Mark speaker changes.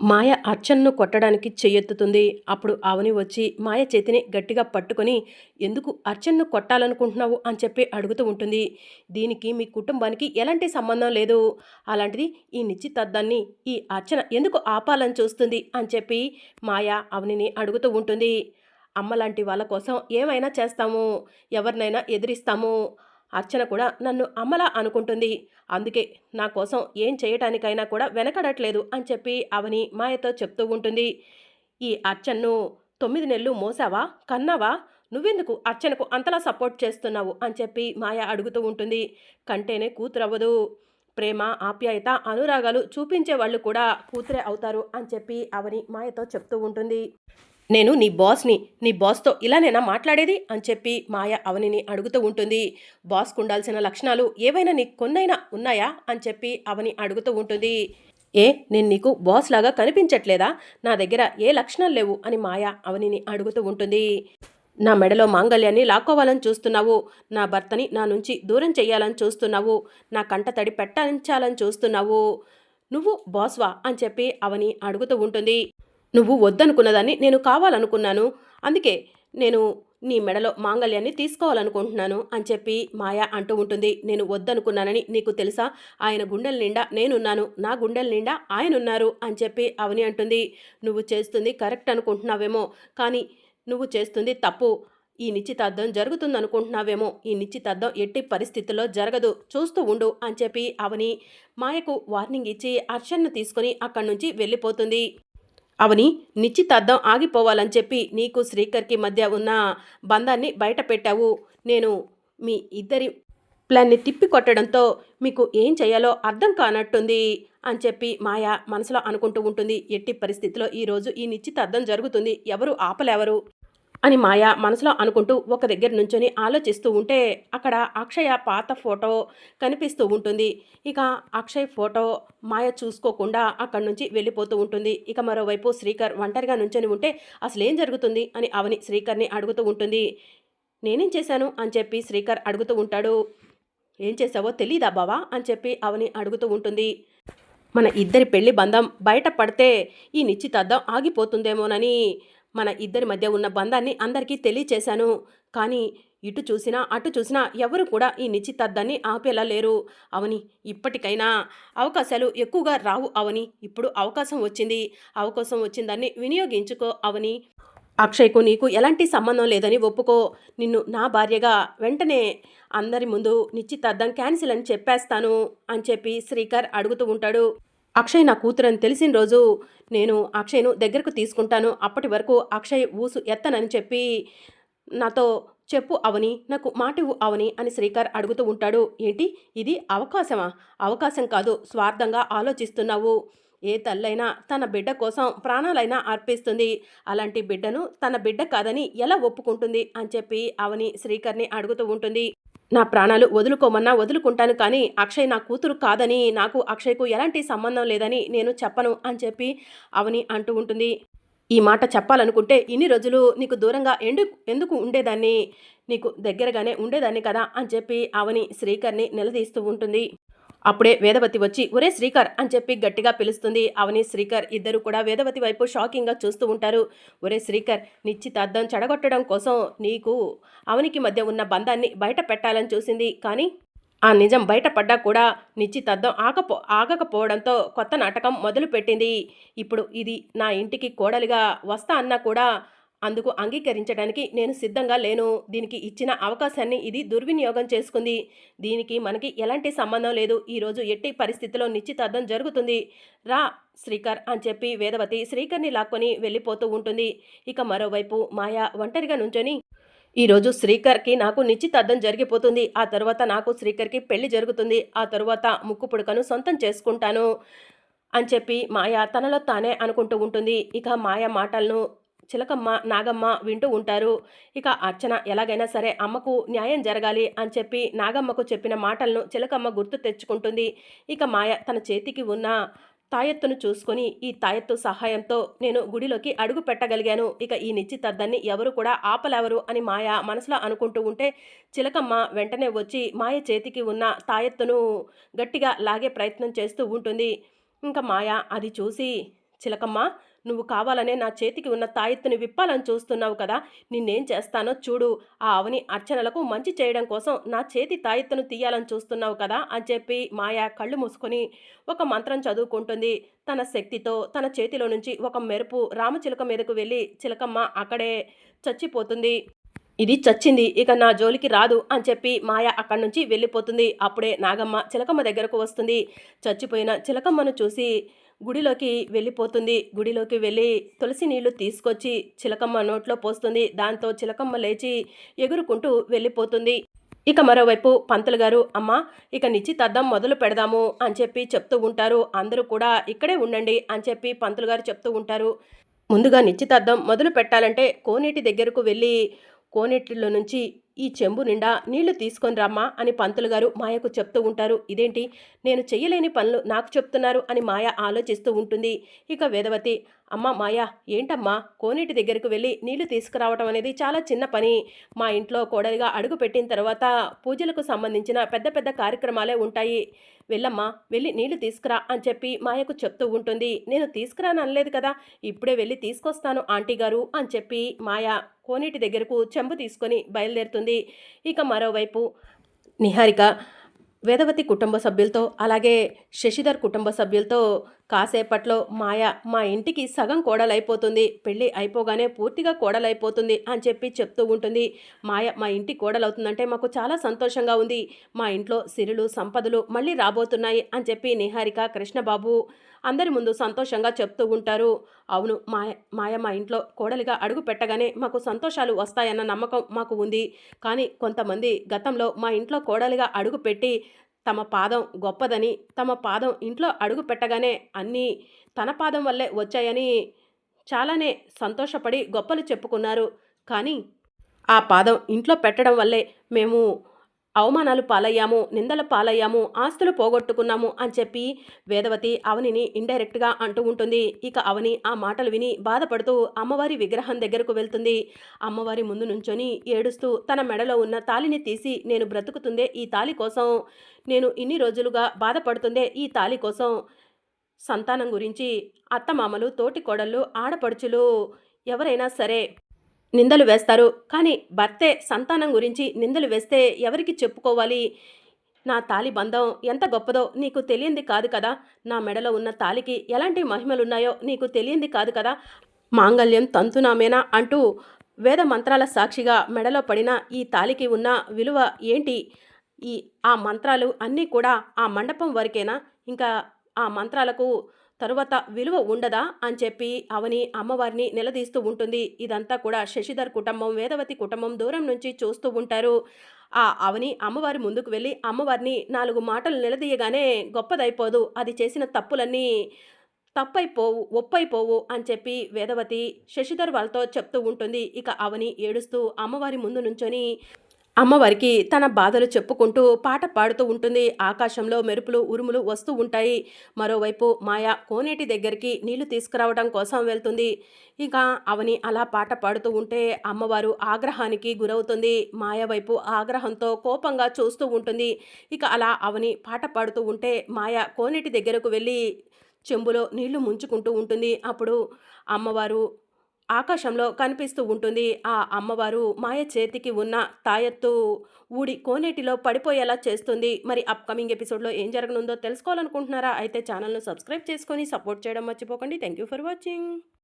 Speaker 1: మాయ అర్చన్ను కొట్టడానికి చెయ్యెత్తుతుంది అప్పుడు అవని వచ్చి మాయ చేతిని గట్టిగా పట్టుకొని ఎందుకు అర్చన్ను కొట్టాలనుకుంటున్నావు? అని చెప్పి అడుగుతూ ఉంటుంది. దీనికి మీ కుటుంబానికి ఎలాంటి సంబంధం లేదు. అలాంటిది ఈ నిశ్చితార్థాన్ని ఈ అర్చన ఎందుకు ఆపాలని చూస్తుంది? అని చెప్పి మాయ అవనిని అడుగుతూ ఉంటుంది. అమ్మ లాంటి వాళ్ళ కోసం ఏమైనా చేస్తాము. ఎవరినైనా ఎదిరిస్తాము. అర్చన కూడా నన్ను అమ్మలా అనుకుంటుంది. అందుకే నా కోసం ఏం చేయటానికైనా కూడా వెనకడట్లేదు అని చెప్పి అవని మాయతో చెప్తూ ఉంటుంది. ఈ అర్చన్ను తొమ్మిది నెలలు మోసావా? కన్నావా? నువ్వెందుకు అర్చనకు అంతలా సపోర్ట్ చేస్తున్నావు? అని చెప్పి మాయ అడుగుతూ ఉంటుంది. కంటేనే కూతురవ్వదు. ప్రేమ ఆప్యాయత అనురాగాలు చూపించే వాళ్ళు కూడా కూతురే అవుతారు అని చెప్పి అవని మాయతో చెప్తూ ఉంటుంది. నేను నీ బాస్ని నీ బాస్తో ఇలానేనా మాట్లాడేది? అని చెప్పి మాయ అవనిని అడుగుతూ ఉంటుంది. బాస్కు ఉండాల్సిన లక్షణాలు ఏవైనా నీకు కొన్నైనా ఉన్నాయా? అని చెప్పి అవని అడుగుతూ ఉంటుంది. ఏ నేను నీకు బాస్ లాగా కనిపించట్లేదా? నా దగ్గర ఏ లక్షణాలు లేవు? అని మాయ అవనిని అడుగుతూ ఉంటుంది. నా మెడలో మాంగళ్యాన్ని లాక్కోవాలని చూస్తున్నావు. నా భర్తని నా నుంచి దూరం చేయాలని చూస్తున్నావు. నా కంట తడి పెట్టాలని చూస్తున్నావు. నువ్వు బాస్వా? అని చెప్పి అవని అడుగుతూ ఉంటుంది. నువ్వు వద్దనుకున్నదాన్ని నేను కావాలనుకున్నాను. అందుకే నేను నీ మెడలో మాంగళ్యాన్ని తీసుకోవాలనుకుంటున్నాను అని చెప్పి మాయ అంటూ ఉంటుంది. నేను వద్దనుకున్నానని నీకు తెలుసా? ఆయన గుండెల నిండా నేనున్నాను. నా గుండెల నిండా ఆయన ఉన్నారు అని చెప్పి అవని అంటుంది. నువ్వు చేస్తుంది కరెక్ట్ అనుకుంటున్నావేమో. కానీ నువ్వు చేస్తుంది తప్పు. ఈ నిశ్చితార్థం జరుగుతుందనుకుంటున్నావేమో. ఈ నిశ్చితార్థం ఎట్టి పరిస్థితుల్లో జరగదు. చూస్తూ ఉండు అని చెప్పి అవని మాయకు వార్నింగ్ ఇచ్చి అర్షన్ను తీసుకుని అక్కడి నుంచి వెళ్ళిపోతుంది. అవని నిశ్చితార్థం ఆగిపోవాలని చెప్పి నీకు శ్రీకర్కి మధ్య ఉన్న బంధాన్ని బయట పెట్టావు నేను మీ ఇద్దరి ప్లాన్ని తిప్పి కొట్టడంతో మీకు ఏం చేయాలో అర్థం కానట్టుంది అని చెప్పి మాయ మనసులో అనుకుంటూ ఉంటుంది. ఎట్టి పరిస్థితిలో ఈరోజు ఈ నిశ్చితార్థం జరుగుతుంది. ఎవరు ఆపలేవరు? అని మాయ మనసులో అనుకుంటూ ఒక దగ్గర నుంచొని ఆలోచిస్తూ ఉంటే అక్కడ అక్షయ పాత ఫోటో కనిపిస్తూ ఉంటుంది. ఇక అక్షయ్ ఫోటో మాయ చూసుకోకుండా అక్కడి నుంచి వెళ్ళిపోతూ ఉంటుంది. ఇక మరోవైపు శ్రీకర్ ఒంటరిగా నుంచొని ఉంటే అసలు ఏం జరుగుతుంది అని అవని శ్రీకర్ని అడుగుతూ ఉంటుంది. నేనేం చేశాను? అని చెప్పి శ్రీకర్ అడుగుతూ ఉంటాడు. ఏం చేసావో తెలీదా బావా? అని చెప్పి అవని అడుగుతూ ఉంటుంది. మన ఇద్దరి పెళ్ళి బంధం బయట పడితే ఈ నిశ్చితార్థం ఆగిపోతుందేమోనని మన ఇద్దరి మధ్య ఉన్న బంధాన్ని అందరికీ తెలియచేశాను. కానీ ఇటు చూసినా అటు చూసినా ఎవరు కూడా ఈ నిశ్చితార్థాన్ని ఆపేలా లేరు. అవని ఇప్పటికైనా అవకాశాలు ఎక్కువగా రావు అవని ఇప్పుడు అవకాశం వచ్చింది. అవకాశం వచ్చిందాన్ని వినియోగించుకో అవని. అక్షయ్కు నీకు ఎలాంటి సంబంధం లేదని ఒప్పుకో. నిన్ను నా భార్యగా వెంటనే అందరి ముందు నిశ్చితార్థం క్యాన్సిల్ అని చెప్పేస్తాను అని చెప్పి శ్రీకర్ అడుగుతూ ఉంటాడు. అక్షయ్ నా కూతురు అని తెలిసిన రోజు నేను అక్షయ్ను దగ్గరకు తీసుకుంటాను. అప్పటి వరకు అక్షయ్ ఊసు ఎత్తనని చెప్పి నాతో చెప్పు అవని నాకు మాటివు అవని అని శ్రీకర్ అడుగుతూ ఉంటాడు. ఏంటి? ఇది అవకాశమా? అవకాశం కాదు. స్వార్థంగా ఆలోచిస్తున్నావు. ఏ తల్లైనా తన బిడ్డ కోసం ప్రాణాలైనా అర్పిస్తుంది. అలాంటి బిడ్డను తన బిడ్డ కాదని ఎలా ఒప్పుకుంటుంది? అని చెప్పి అవని శ్రీకర్ని అడుగుతూ ఉంటుంది. నా ప్రాణాలు వదులుకోమన్నా వదులుకుంటాను కానీ అక్షయ్ నా కూతురు కాదని నాకు అక్షయ్కు ఎలాంటి సంబంధం లేదని నేను చెప్పను అని చెప్పి అవని అంటూ ఉంటుంది. ఈ మాట చెప్పాలనుకుంటే ఇన్ని రోజులు నీకు దూరంగా ఎండు ఎందుకు ఉండేదాన్ని? నీకు దగ్గరగానే ఉండేదాన్ని కదా అని చెప్పి అవని శ్రీకర్ని నిలదీస్తూ ఉంటుంది. అప్పుడే వేదవతి వచ్చి ఒరే శ్రీకర్ అని చెప్పి గట్టిగా పిలుస్తుంది. అవని శ్రీకర్ ఇద్దరు కూడా వేదవతి వైపు షాకింగ్గా చూస్తూ ఉంటారు. ఒరే శ్రీకర్ నిశ్చితార్థం చెడగొట్టడం కోసం నీకు అవనికి మధ్య ఉన్న బంధాన్ని బయట పెట్టాలని చూసింది. కానీ ఆ నిజం బయటపడ్డా కూడా నిశ్చితార్థం ఆగపో ఆగకపోవడంతో కొత్త నాటకం మొదలుపెట్టింది. ఇప్పుడు ఇది నా ఇంటికి కోడలిగా వస్తా అన్నా కూడా అందుకు అంగీకరించడానికి నేను సిద్ధంగా లేను. దీనికి ఇచ్చిన అవకాశాన్ని ఇది దుర్వినియోగం చేసుకుంది. దీనికి మనకి ఎలాంటి సంబంధం లేదు. ఈరోజు ఎట్టి పరిస్థితిలో నిశ్చితార్థం జరుగుతుంది. రా శ్రీకర్ అని చెప్పి వేదవతి శ్రీకర్ని లాక్కొని వెళ్ళిపోతూ ఉంటుంది. ఇక మరోవైపు మాయా ఒంటరిగా నుంచొని ఈరోజు శ్రీకర్కి నాకు నిశ్చితార్థం జరిగిపోతుంది. ఆ తర్వాత నాకు శ్రీకర్కి పెళ్ళి జరుగుతుంది. ఆ తరువాత ముక్కు పుడకను సొంతం చేసుకుంటాను అని చెప్పి మాయ తనలో తానే అనుకుంటూ ఉంటుంది. ఇక మాయ మాటలను చిలకమ్మ నాగమ్మ వింటూ ఉంటారు. ఇక అర్చన ఎలాగైనా సరే అమ్మకు న్యాయం జరగాలి అని చెప్పి నాగమ్మకు చెప్పిన మాటలను చిలకమ్మ గుర్తు తెచ్చుకుంటుంది. ఇక మాయ తన చేతికి ఉన్న తాయెత్తును చూసుకొని ఈ తాయెత్తు సహాయంతో నేను గుడిలోకి అడుగు పెట్టగలిగాను. ఇక ఈ నిశ్చితార్థాన్ని ఎవరు కూడా ఆపలేవరు అని మాయ మనసులో అనుకుంటూ ఉంటే చిలకమ్మ వెంటనే వచ్చి మాయ చేతికి ఉన్న తాయెత్తును గట్టిగా లాగే ప్రయత్నం చేస్తూ ఉంటుంది. ఇంకా మాయ అది చూసి చిలకమ్మ నువ్వు కావాలనే నా చేతికి ఉన్న తాయెత్తుని విప్పాలని చూస్తున్నావు కదా నిన్నేం చేస్తానో చూడు. ఆ అవని అర్చనలకు మంచి చేయడం కోసం నా చేతి తాయెత్తును తీయాలని చూస్తున్నావు కదా అని చెప్పి మాయ కళ్ళు మూసుకొని ఒక మంత్రం చదువుకుంటుంది. తన శక్తితో తన చేతిలో నుంచి ఒక మెరుపు రామచిలుక మీదకు వెళ్ళి చిలకమ్మ అక్కడే చచ్చిపోతుంది. ఇది చచ్చింది ఇక నా జోలికి రాదు అని చెప్పి మాయ అక్కడి నుంచి వెళ్ళిపోతుంది. అప్పుడే నాగమ్మ చిలకమ్మ దగ్గరకు వస్తుంది. చచ్చిపోయిన చిలకమ్మను చూసి గుడిలోకి వెళ్ళిపోతుంది. గుడిలోకి వెళ్ళి తులసి నీళ్ళు తీసుకొచ్చి చిలకమ్మ నోట్లో పోస్తుంది. దాంతో చిలకమ్మ లేచి ఎగురుకుంటూ వెళ్ళిపోతుంది. ఇక మరోవైపు పంతులు గారు అమ్మ ఇక నిశ్చితార్థం మొదలు పెడదాము అని చెప్పి చెప్తూ ఉంటారు. అందరూ కూడా ఇక్కడే ఉండండి అని చెప్పి పంతులు గారు చెప్తూ ఉంటారు. ముందుగా నిశ్చితార్థం మొదలు పెట్టాలంటే కోనేటి దగ్గరకు వెళ్ళి కోనేటిలో నుంచి ఈ చెంబు నిండా నీళ్ళు తీసుకొని రమ్మా అని పంతులు గారు మాయకు చెప్తూ ఉంటారు. ఇదేంటి? నేను చెయ్యలేని పనులు నాకు చెప్తున్నారు అని మాయ ఆలోచిస్తూ ఉంటుంది. ఇక వేదవతి అమ్మ మాయ ఏంటమ్మా? కోనేటి దగ్గరకు వెళ్ళి నీళ్ళు తీసుకురావటం అనేది చాలా చిన్న పని. మా ఇంట్లో కోడలిగా అడుగు పెట్టిన తర్వాత పూజలకు సంబంధించిన పెద్ద పెద్ద కార్యక్రమాలే ఉంటాయి. వెళ్ళమ్మా వెళ్ళి నీళ్ళు తీసుకురా అని చెప్పి మాయకు చెప్తూ ఉంటుంది. నేను తీసుకురాను అనలేదు కదా ఇప్పుడే వెళ్ళి తీసుకొస్తాను ఆంటీ గారు అని చెప్పి మాయ కోనేటి దగ్గరకు చెంబు తీసుకొని బయలుదేరుతుంది. ఇక మరోవైపు నిహారిక వేదవతి కుటుంబ సభ్యులతో అలాగే శశిధర్ కుటుంబ సభ్యులతో కాసేపట్లో మాయ మా ఇంటికి సగం కోడలైపోతుంది. పెళ్ళి అయిపోగానే పూర్తిగా కోడలైపోతుంది అని చెప్పి చెప్తూ ఉంటుంది. మాయ మా ఇంటి కోడలవుతుందంటే మాకు చాలా సంతోషంగా ఉంది. మా ఇంట్లో సిరులు సంపదలు మళ్ళీ రాబోతున్నాయి అని చెప్పి నిహారిక కృష్ణబాబు అందరి ముందు సంతోషంగా చెప్తూ ఉంటారు. అవును మాయ మాయ మా ఇంట్లో కోడలిగా అడుగు పెట్టగానే మాకు సంతోషాలు వస్తాయన్న నమ్మకం మాకు ఉంది. కానీ కొంతమంది గతంలో మా ఇంట్లో కోడలిగా అడుగు పెట్టి తమ పాదం గొప్పదని తమ పాదం ఇంట్లో అడుగు పెట్టగానే అన్నీ తన పాదం వల్లే వచ్చాయని చాలానే సంతోషపడి గొప్పలు చెప్పుకున్నారు. కానీ ఆ పాదం ఇంట్లో పెట్టడం వల్లే మేము అవమానాలు పాలయ్యాము నిందల పాలయ్యాము ఆస్తులు పోగొట్టుకున్నాము అని చెప్పి వేదవతి అవనిని ఇండైరెక్ట్గా అంటూ ఉంటుంది. ఇక అవని ఆ మాటలు విని బాధపడుతూ అమ్మవారి విగ్రహం దగ్గరకు వెళ్తుంది. అమ్మవారి ముందు నుంచొని ఏడుస్తూ తన మెడలో ఉన్న తాలిని తీసి నేను బ్రతుకుతుందే ఈ తాలి కోసం. నేను ఇన్ని రోజులుగా బాధపడుతుందే ఈ తాలి కోసం. సంతానం గురించి అత్తమామలు తోటి కోడళ్ళు ఆడపడుచులు ఎవరైనా సరే నిందలు వేస్తారు. కానీ భర్తే సంతానం గురించి నిందలు వేస్తే ఎవరికి చెప్పుకోవాలి? నా తాలి బంధం ఎంత గొప్పదో నీకు తెలియంది కాదు కదా. నా మెడలో ఉన్న తాలికి ఎలాంటి మహిమలున్నాయో నీకు తెలియంది కాదు కదా. మాంగళ్యం తంతునామేనా? అంటూ వేద మంత్రాల సాక్షిగా మెడలో పడిన ఈ తాలికి ఉన్న విలువ ఏంటి? ఈ ఆ మంత్రాలు అన్నీ కూడా ఆ మండపం వరకేనా? ఇంకా ఆ మంత్రాలకు తరువాత విలువ ఉండదా అని చెప్పి అవని అమ్మవారిని నిలదీస్తూ ఉంటుంది. ఇదంతా కూడా శశిధర్ కుటుంబం వేదవతి కుటుంబం దూరం నుంచి చూస్తూ ఉంటారు. ఆ అవని అమ్మవారి ముందుకు వెళ్ళి అమ్మవారిని నాలుగు మాటలు నిలదీయగానే గొప్పదైపోదు. అది చేసిన తప్పులన్నీ తప్పైపోవు ఒప్పైపోవు అని చెప్పి వేదవతి శశిధర్ వాళ్ళతో చెప్తూ ఉంటుంది. ఇక అవని ఏడుస్తూ అమ్మవారి ముందు నుంచొని అమ్మవారికి తన బాధలు చెప్పుకుంటూ పాట పాడుతూ ఉంటుంది. ఆకాశంలో మెరుపులు ఉరుములు వస్తూ ఉంటాయి. మరోవైపు మాయ కోనేటి దగ్గరికి నీళ్ళు తీసుకురావడం కోసం వెళ్తుంది. ఇక అవని అలా పాట పాడుతూ ఉంటే అమ్మవారు ఆగ్రహానికి గురవుతుంది. మాయ వైపు ఆగ్రహంతో కోపంగా చూస్తూ ఉంటుంది. ఇక అలా అవని పాట పాడుతూ ఉంటే మాయ కోనేటి దగ్గరకు వెళ్ళి చెంబులో నీళ్ళు ముంచుకుంటూ ఉంటుంది. అప్పుడు అమ్మవారు ఆకాశంలో కనిపిస్తూ ఉంటుంది. ఆ అమ్మవారు మాయ చేతికి ఉన్న తాయత్తు ఊడి కోనేటిలో పడిపోయేలా చేస్తుంది. మరి అప్కమింగ్ ఎపిసోడ్లో ఏం జరగనుందో తెలుసుకోవాలనుకుంటున్నారా? అయితే ఛానల్ను సబ్స్క్రైబ్ చేసుకొని సపోర్ట్ చేయడం మర్చిపోకండి. Thank you for watching